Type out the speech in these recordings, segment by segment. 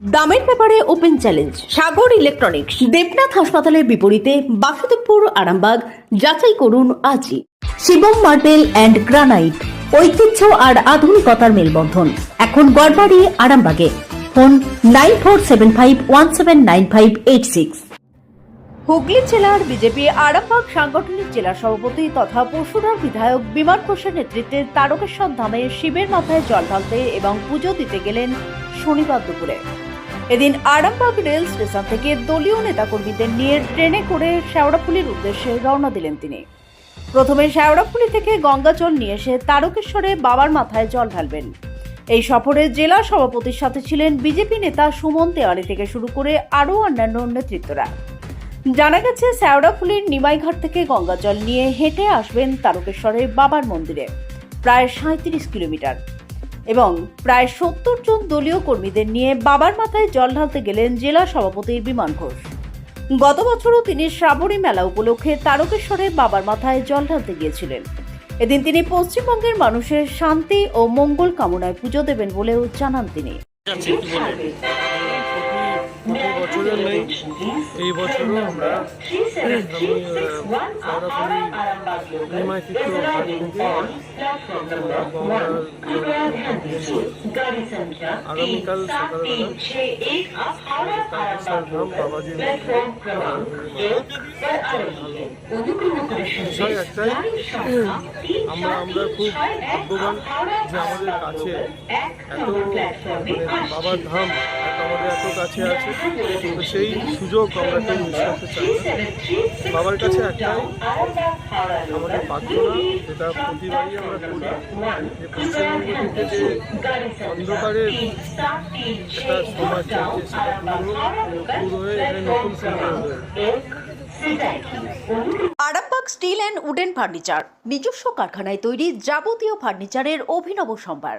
দামের ব্যাপারে open challenge, Sagar electronics, Debnath হাসপাতালের বিপরীতে বাসুদেবপুর, আরামবাগ, যাচাই করুন আজই। শিবম মার্বেল অ্যান্ড গ্রানাইট, ঐতিহ্য আর আধুনিকতার মেলবন্ধন। এখন গড়বাড়ি, আরামবাগে। Phone nine four seven five one seven nine five eight six. Hooghly জেলার বিজেপি, আরামবাগ সাংগঠনিক জেলা সভাপতি তথা পরশুরার বিধায়ক বিমান ঘোষের নেতৃত্বে তারকেশ্বর ধামে শিবের মাথায় জল ঢালতে এবং পুজো দিতে গেলেন শনিবার দুপুরে। এদিন আরামবাগ রেল স্টেশন থেকে দলীয় নেতাকর্মীদের নিয়ে ট্রেনে করে শেওড়াফুলির উদ্দেশ্যে রওনা দিলেন তিনি। প্রথমে শেওড়াফুলি থেকে গঙ্গাজল নিয়ে এসে তারকেশ্বরে বাবার মাথায় জল ঢালবেন। এই সফরে জেলা সভাপতির সাথে ছিলেন বিজেপি নেতা সুমন তেওয়ারি থেকে শুরু করে আরও অন্যান্য নেতৃত্বরা। জানা গেছে, শ্যাওড়াফুলির নিমাইঘাট থেকে গঙ্গাজল নিয়ে হেঁটে আসবেন তারকেশ্বরের বাবার মন্দিরে, প্রায় সাঁত্রিশ কিলোমিটার। এবং প্রায় সত্তর জন দলীয় কর্মীদের নিয়ে বাবার মাথায় জল ঢালতে গেলেন জেলা সভাপতি বিমান ঘোষ। গত বছরও তিনি শ্রাবণী মেলা উপলক্ষে তারকেশ্বরে বাবার মাথায় জল ঢালতে গিয়েছিলেন। এদিন তিনি পশ্চিমবঙ্গের মানুষের শান্তি ও মঙ্গল কামনায় পুজো দেবেন বলেও জানান তিনি। বছরের নেই, এই বছরও আমরা। আগামীকাল আমরা আমরা খুব ভাগ্যবান যে আমাদের কাছে এত বাবার ধাম আমাদের এত কাছে আছে তো সেই সুযোগ আমরা কেউ মিস করতে চাই। না বাবার কাছে একটাই, আমাদের প্রার্থনা যেটা প্রতিবারই আমরা করি, যে পশ্চিমবঙ্গ থেকে অন্ধকারের একটা সমাজ চলছে সেটা নতুন Arambagh steel and wooden furniture, নিজস্ব কারখানায় তৈরি যাবতীয় ফার্নিচারের অভিনব সম্ভার।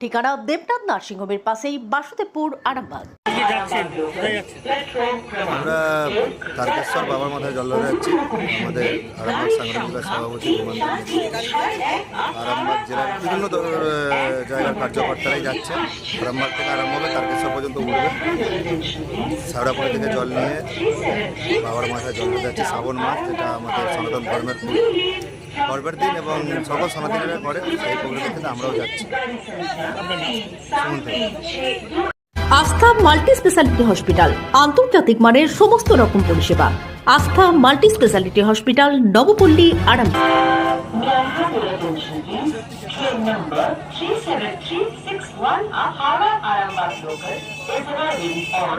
ঠিকানা দেবনাথ নার্সিংহোমের পাশেই বাসুদেবপুর, আরামবাগ। আমরা তারকেশ্বর বাবার মাথায় জল ধরে যাচ্ছি। আমাদের আরামবাগ সাংগঠনিক সভাপতি আরামবাগ জেলার বিভিন্ন জায়গার কার্যকর্তারাই যাচ্ছে। আরামবাগ থেকে আরম্ভ হবে তারকেশ্বর পর্যন্ত উঠবে। সাউড়াপুরি থেকে জল নিয়ে বাবার মাথায় জল ধরে যাচ্ছে শ্রাবণ মাস, যেটা আমাদের সনাতন ধর্মের পর্বের দিন এবং সকল সনাতনীরা করে সেই প্রোগ্রামের ক্ষেত্রে আমরাও যাচ্ছি। আস্থা মাল্টি স্পেশালিটি হসপিটাল আন্তর্জাতিক মানের সমস্ত রকম পরিষেবা। আস্থা মাল্টি স্পেশালিটি হসপিটাল নবপল্লী আরাম number 37361 Ahara Arambag local is arriving on